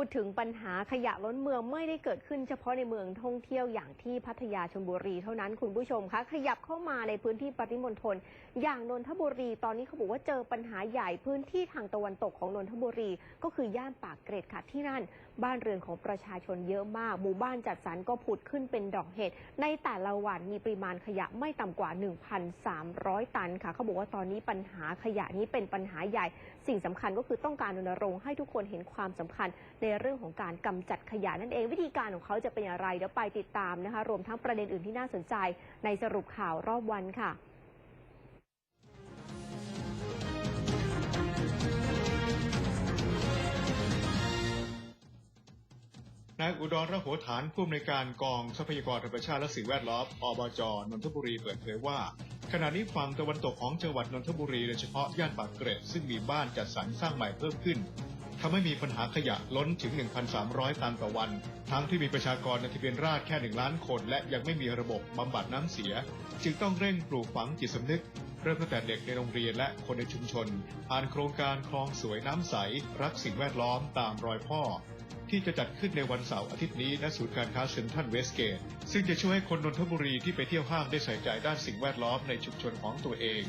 พูดถึงปัญหาขยะล้นเมืองไม่ได้เกิดขึ้นเฉพาะในเมืองท่องเที่ยวอย่างที่พัทยาชลบุรีเท่านั้นคุณผู้ชมคะขยับเข้ามาในพื้นที่ปริมณฑลอย่างนนทบุรีตอนนี้เขาบอกว่าเจอปัญหาใหญ่พื้นที่ทางตะวันตกของนนทบุรี ก็คือย่านปากเกร็ดค่ะที่นั่น บ้านเรือนของประชาชนเยอะมากหมู่บ้านจัดสรรก็ผุดขึ้นเป็นดอกเห็ดในแต่ละวันมีปริมาณขยะไม่ต่ำกว่า 1,300 ตันค่ะเขาบอกว่าตอนนี้ปัญหาขยะนี้เป็นปัญหาใหญ่ สิ่งสำคัญก็คือต้องการรณรงค์ให้ทุกคนเห็นความสำคัญในเรื่องของการกำจัดขยะนั่นเอง วิธีการของเขาจะเป็นอย่างไรเดี๋ยวไปติดตามนะคะ รวมทั้งประเด็นอื่นที่น่าสนใจ ในสรุปข่าวรอบวันค่ะนายอุดรระโหฐานผู้อำนวยการกองทรัพยากรธรรมชาติและสิ่งแวดล้อมอบจนนทบุรีเปิดเผยว่า ขณะนี้ฝั่งตะวันตกของจังหวัดนนทบุรีโดยเฉพาะย่านปากเกร็ดซึ่งมีบ้านจัดสรรสร้างใหม่เพิ่มขึ้นำให้มีปัญหาขยะล้นถึง 1,300 ตันต่อวัน ทั้งที่มีประชากรในทะเบียนราษฎรแค่ 1 ล้านคน และยังไม่มีระบบบำบัดน้ำเสีย จึงต้องเร่งปลูกฝังจิตสำนึก เริ่มตั้งแต่เด็กในโรงเรียนและคนในชุมชนผ่านโครงการคลองสวยน้ำใส รักสิ่งแวดล้อมตามรอยพ่อที่จะจัดขึ้นในวันเสาร์อาทิตย์นี้ณศูนย์การค้าเซ็นทรัลเวสเกต ซึ่งจะช่วยให้คนนนทบุรีที่ไปเที่ยวห้างได้ใส่ใจด้านสิ่งแวดล้อมในชุมชนของตัวเอง